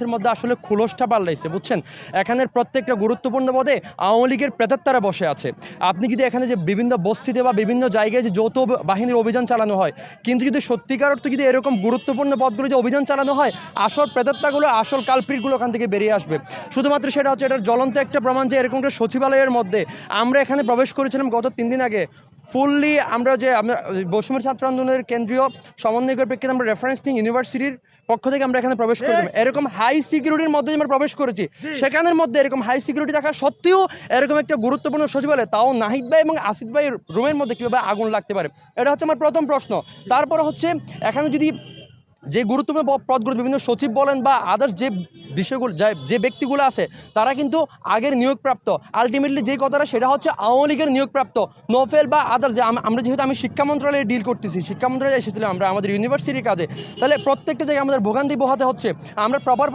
গাছের মধ্যে আসলে খুলসটা পাল্লাইছে, বুঝছেন? এখানের প্রত্যেকটা গুরুত্বপূর্ণ পদে আওয়ামী লীগের প্রেতাত্মারা বসে আছে। আপনি যদি এখানে যে বিভিন্ন বস্তিতে বা বিভিন্ন জায়গায় যে যৌথ বাহিনীর অভিযান চালানো হয়, কিন্তু যদি সত্যিকার অর্থে যদি এরকম গুরুত্বপূর্ণ পদগুলো যে অভিযান চালানো হয়, আসল প্রেতাত্মাগুলো, আসল কালপ্রিটগুলো ওখান থেকে বেরিয়ে আসবে। শুধুমাত্র সেটা হচ্ছে এটার জ্বলন্ত একটা প্রমাণ যে এরকম একটা সচিবালয়ের মধ্যে আমরা এখানে প্রবেশ করেছিলাম গত তিন দিন আগে। ফুললি আমরা যে আমরা বৈষম্য ছাত্র আন্দোলনের কেন্দ্রীয় সমন্বয়কের প্রেক্ষিতে আমরা রেফারেন্স ইউনিভার্সিটির পক্ষ থেকে আমরা এখানে প্রবেশ করেছিলাম এরকম হাই সিকিউরিটির মধ্যে আমরা প্রবেশ করেছি। সেখানের মধ্যে এরকম হাই সিকিউরিটি থাকা সত্ত্বেও এরকম একটা গুরুত্বপূর্ণ সচিবালয় তাও নাহিদ ভাই এবং আসিফ ভাই রুমের মধ্যে কীভাবে আগুন লাগতে পারে? এটা হচ্ছে আমার প্রথম প্রশ্ন। তারপর হচ্ছে এখানে যদি যে গুরুত্বপূর্ণ পদগুলো বিভিন্ন সচিব বলেন বা আদার্স যে বিষয়গুলো যা- যে ব্যক্তিগুলো আছে, তারা কিন্তু আগের নিয়োগপ্রাপ্ত। আলটিমেটলি যে কথাটা, সেটা হচ্ছে আওয়ামী লীগের নিয়োগপ্রাপ্ত। নোফেল বা আদার যে আমরা যেহেতু আমি শিক্ষা মন্ত্রালয়ে ডিল করতেছি, শিক্ষা মন্ত্রালয়ে এসেছিলাম আমরা আমাদের ইউনিভার্সিটির কাজে, তাহলে প্রত্যেকটা জায়গায় আমাদের ভোগান্তি পোহাতে হচ্ছে। আমরা প্রপার